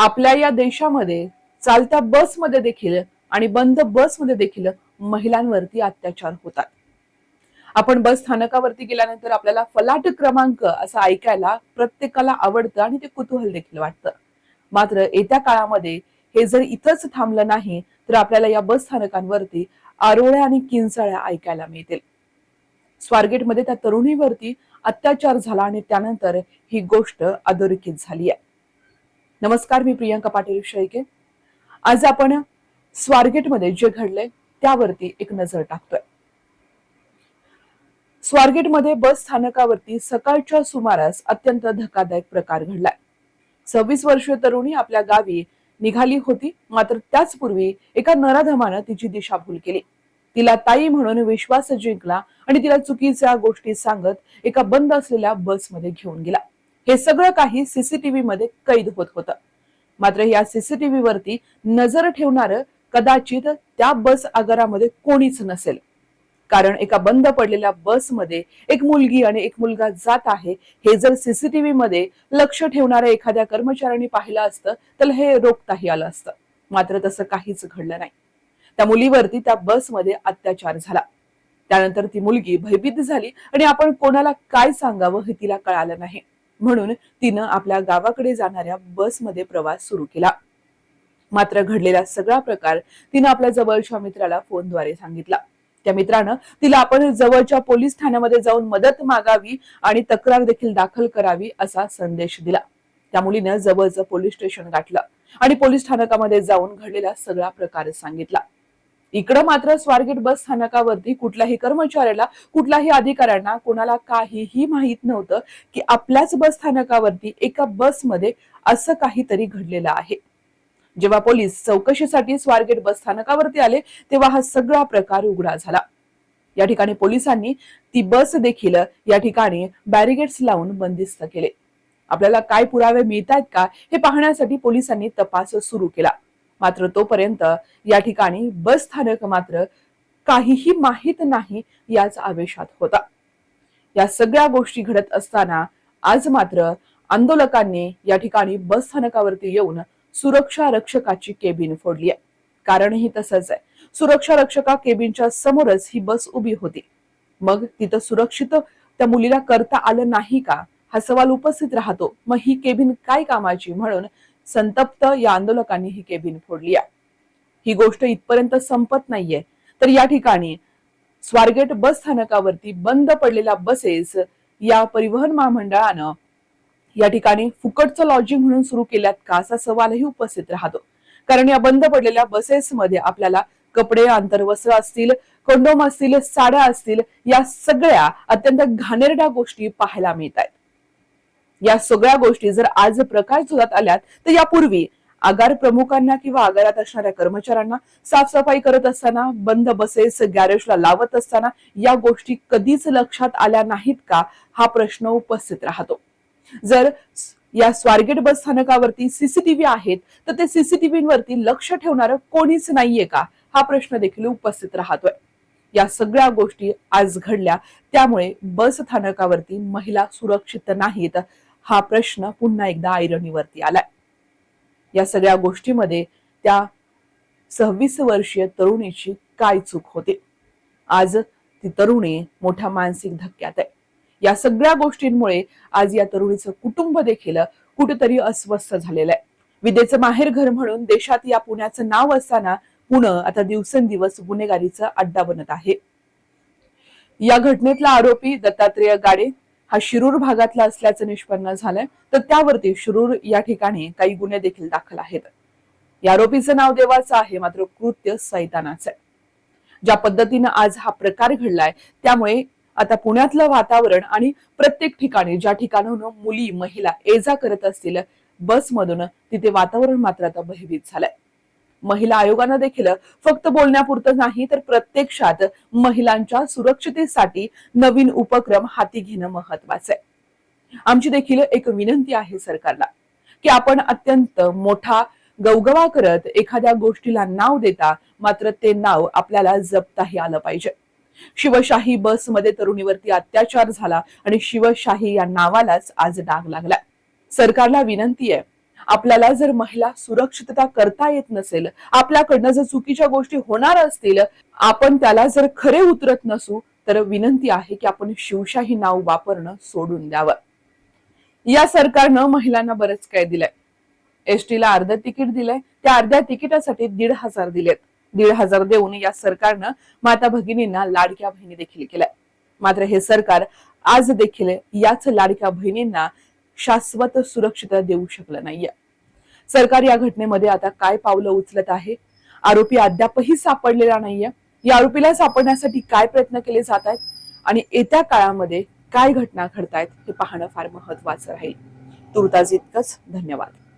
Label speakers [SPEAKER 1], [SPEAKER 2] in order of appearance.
[SPEAKER 1] आपल्या या देशामध्ये चालत्या बसमध्ये देखील आणि बंद बसमध्ये देखील महिलांवरती अत्याचार होतात. आपण बस स्थानकावरती गेल्यानंतर आपल्याला फलाट क्रमांक असं ऐकायला प्रत्येकाला आवडतं आणि ते कुतूहल देखील वाटतं. मात्र येत्या काळामध्ये हे जर इथंच थांबलं नाही तर आपल्याला या बस स्थानकांवरती आरोळ्या आणि किंचाळ्या ऐकायला मिळतील. स्वारगेटमध्ये त्या तरुणीवरती अत्याचार झाला आणि त्यानंतर ही गोष्ट अधोरेखित झाली आहे. नमस्कार मी प्रियंका पाटील शेळके. आज आपण स्वारगेटमध्ये जे घडलंय त्यावरती एक नजर टाकतोय. स्वारगेटमध्ये बस स्थानकावरती सकाळच्या सुमारास अत्यंत धक्कादायक प्रकार घडलाय. सव्वीस वर्षीय तरुणी आपल्या गावी निघाली होती मात्र त्याचपूर्वी एका नराधमानं तिची दिशाभूल केली. तिला ताई म्हणून विश्वास जिंकला आणि तिला चुकीच्या गोष्टी सांगत एका बंद असलेल्या बसमध्ये घेऊन गेला. हे सगळं काही सीसीटीव्ही मध्ये कैद होत होतं. मात्र या सीसीटीव्ही वरती नजर ठेवणार कदाचित त्या बस आगारामध्ये कोणीच नसेल. कारण एका बंद पडलेल्या बसमध्ये एक मुलगी आणि एक मुलगा जात आहे. हे जर सीसीटीव्ही मध्ये लक्ष ठेवणाऱ्या एखाद्या कर्मचाऱ्यांनी पाहिलं असतं तर हे रोखताही आलं असतं. मात्र तसं काहीच घडलं नाही. त्या मुलीवरती त्या बसमध्ये अत्याचार झाला. त्यानंतर ती मुलगी भयभीत झाली आणि आपण कोणाला काय सांगावं हे तिला कळालं नाही. म्हणून तिनं आपल्या गावाकडे जाणाऱ्या बसमध्ये प्रवास सुरू केला. मात्र घडलेला सगळा प्रकार तिनं आपल्या जवळच्या मित्राला फोनद्वारे सांगितला. त्या मित्रानं तिला आपण जवळच्या पोलीस ठाण्यामध्ये जाऊन मदत मागावी आणि तक्रार देखील दाखल करावी असा संदेश दिला. त्या मुलीनं जवळचं पोलीस स्टेशन गाठलं आणि पोलीस स्थानकामध्ये जाऊन घडलेला सगळा प्रकार सांगितला. इकडं मात्र स्वारगेट बस स्थानकावरती कुठल्याही कर्मचाऱ्याला कुठल्याही अधिकाऱ्यांना कोणाला काहीही माहीत नव्हतं की आपल्याच बस स्थानकावरती एका बसमध्ये असं काहीतरी घडलेलं आहे. जेव्हा पोलीस चौकशीसाठी स्वारगेट बस स्थानकावरती आले तेव्हा हा सगळा प्रकार उघडा झाला. या ठिकाणी पोलिसांनी ती बस देखील या ठिकाणी बॅरिगेड्स लावून बंदिस्त केले. आपल्याला काय पुरावे मिळत आहेत का हे पाहण्यासाठी पोलिसांनी तपास सुरू केला. मात्र तोपर्यंत या ठिकाणी बस स्थानक मात्र काहीही माहीत नाही याच आवेशात होता. या सगळ्या गोष्टी घडत असताना आज मात्र आंदोलकांनी या ठिकाणी बस स्थानकावरती येऊन सुरक्षा रक्षकाची केबिन फोडली आहे. कारणही तसंच आहे. सुरक्षा रक्षका केबिनच्या समोरच ही बस उभी होती. मग तिथं सुरक्षित त्या मुलीला करता आलं नाही का? हा सवाल उपस्थित राहतो. मग ही केबिन काय कामाची? म्हणून संतप्त या आंदोलकांनी ही केबिन फोडली आहे. ही गोष्ट इथपर्यंत संपत नाहीये. तर या ठिकाणी स्वारगेट बस स्थानकावरती बंद पडलेल्या बसेस या परिवहन महामंडळानं या ठिकाणी फुकटचं लॉजिंग म्हणून सुरू केल्यात का असा सवालही उपस्थित राहतो. कारण या बंद पडलेल्या बसेसमध्ये आपल्याला कपडे आंतरवस्त्र असतील कंडोम असतील साड्या असतील या सगळ्या अत्यंत घाणेरड्या गोष्टी पाहायला मिळत आहेत या सगळ्या गोष्टी जर आज प्रकाश झोतात आल्यात तर यापूर्वी आगार प्रमुखांना किंवा आगारात असणाऱ्या कर्मचाऱ्यांना साफसफाई करत असताना बंद बसेस गॅरेजला लावत असताना या गोष्टी कधीच लक्षात आल्या नाहीत का? हा प्रश्न उपस्थित राहतो. जर या स्वारगेट बस स्थानकावरती सीसीटीव्ही आहेत तर ते सीसीटीव्हीवरती लक्ष ठेवणारं कोणीच नाहीये का? हा प्रश्न देखील उपस्थित राहतोय. या सगळ्या गोष्टी आज घडल्या. त्यामुळे बस स्थानकावरती महिला सुरक्षित नाहीत. हा प्रश्न पुन्हा एकदा ऐरणीवरती आलाय. या सगळ्या गोष्टीमध्ये त्या सव्वीस वर्षीय तरुणीची काय चूक होते? आज ती तरुणी मोठ्या मानसिक धक्क्यात आहे. या सगळ्या गोष्टींमुळे आज या तरुणीचं कुटुंब देखील कुठेतरी अस्वस्थ झालेलं आहे. विदेचं माहेर घर म्हणून देशात या पुण्याचं नाव असताना पुणं आता दिवसेंदिवस गुन्हेगारीचा अड्डा बनत आहे. या घटनेतला आरोपी दत्तात्रेय गाडे हा शिरूर भागातला असल्याचं निष्पन्न झालंय. तर त्यावरती शिरूर या ठिकाणी काही गुन्हे देखील दाखल आहेत. या आरोपीचं नाव देवाचं आहे मात्र कृत्य सैतानाचं आहे. ज्या पद्धतीनं आज हा प्रकार घडलाय त्यामुळे आता पुण्यातलं वातावरण आणि प्रत्येक ठिकाणी ज्या ठिकाणाहून मुली महिला ये जा करत असतील बसमधून तिथे वातावरण मात्र आता भयभीत झालंय. महिला आयोगानं देखील फक्त बोलण्यापुरतं नाही तर प्रत्यक्षात महिलांच्या सुरक्षितेसाठी नवीन उपक्रम हाती घेणं महत्वाचं आहे. आमची देखील एक विनंती आहे सरकारला की आपण अत्यंत मोठा गवगवा करत एखाद्या गोष्टीला नाव देता मात्र ते नाव आपल्याला जपताही आलं पाहिजे. शिवशाही बसमध्ये तरुणीवरती अत्याचार झाला आणि शिवशाही या नावालाच आज डाग लागला सरकारला विनंती आहे आपल्याला जर महिला सुरक्षितता करता येत नसेल आपल्याकडनं जर चुकीच्या गोष्टी होणार असतील आपण त्याला जर खरे उतरत नसू तर विनंती आहे की आपण शिवशाही नाव वापरणं सोडून द्यावं. या सरकारनं महिलांना बरंच काय दिलंय. एसटीला अर्ध तिकीट दिलंय. त्या अर्ध्या तिकिटासाठी दीड हजार दिलेत. दीड हजार देऊन या सरकारनं माता भगिनींना लाडक्या बहिणी देखील केल्या. मात्र हे सरकार आज देखील याच लाडक्या बहिणींना शाश्वत सुरक्षितता देऊ शकलं नाहीये. सरकार या घटनेमध्ये आता काय पावलं उचलत आहे? आरोपी अद्यापही सापडलेला नाहीये. या आरोपीला सापडण्यासाठी काय प्रयत्न केले जात आहेत? आणि येत्या काळामध्ये काय घटना घडतायत हे पाहणं फार महत्वाचं राहील. तुर्ताज इतकंच. धन्यवाद.